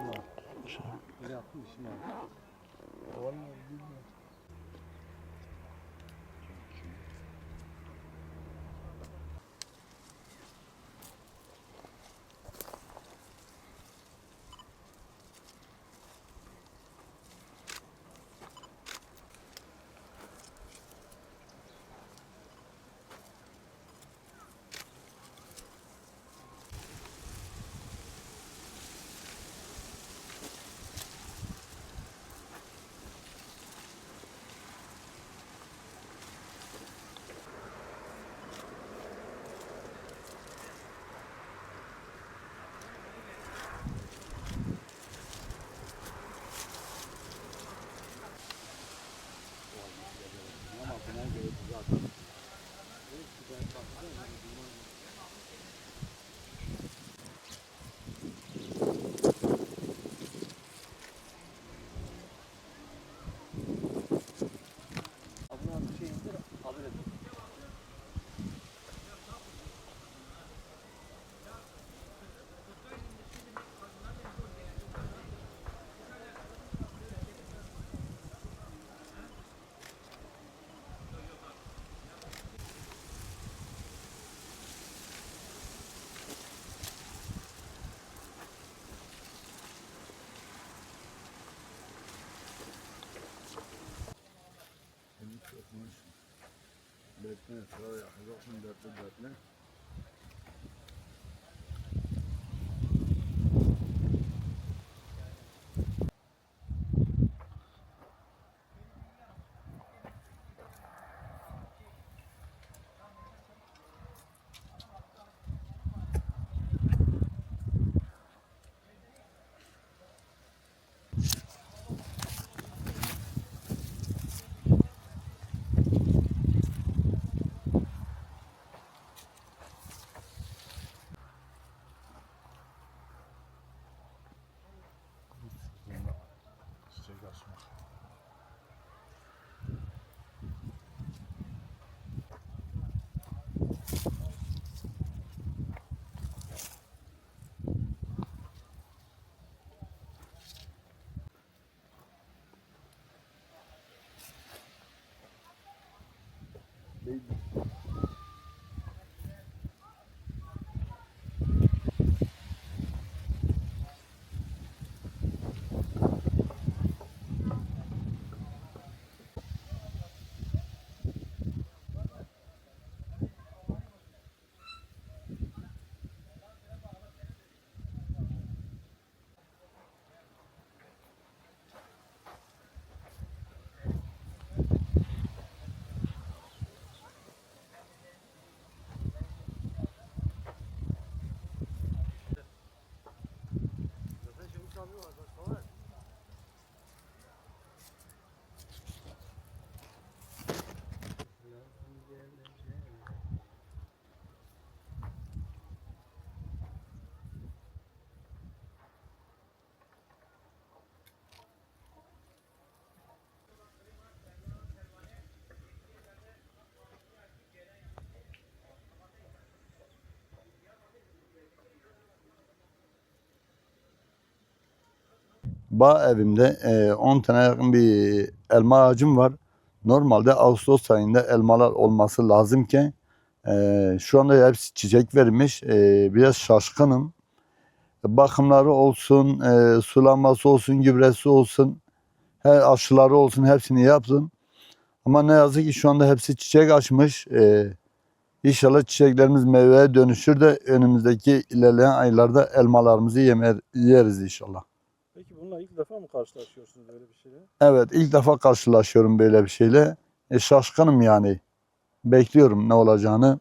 işim var. Zaten. يا حزق من دارت baby. Bağ evimde e, 10 tane yakın bir elma ağacım var. Normalde Ağustos ayında elmalar olması lazımken e, şu anda hepsi çiçek vermiş. E, biraz şaşkınım. Bakımları olsun, e, sulaması olsun, gübresi olsun, her aşıları olsun hepsini yaptım. Ama ne yazık ki şu anda hepsi çiçek açmış. E, İnşallah çiçeklerimiz meyveye dönüşür de önümüzdeki ilerleyen aylarda elmalarımızı yemer, yeriz inşallah. Bununla ilk defa mı karşılaşıyorsunuz böyle bir şeyle? Evet ilk defa karşılaşıyorum böyle bir şeyle. E, şaşkınım yani. Bekliyorum ne olacağını.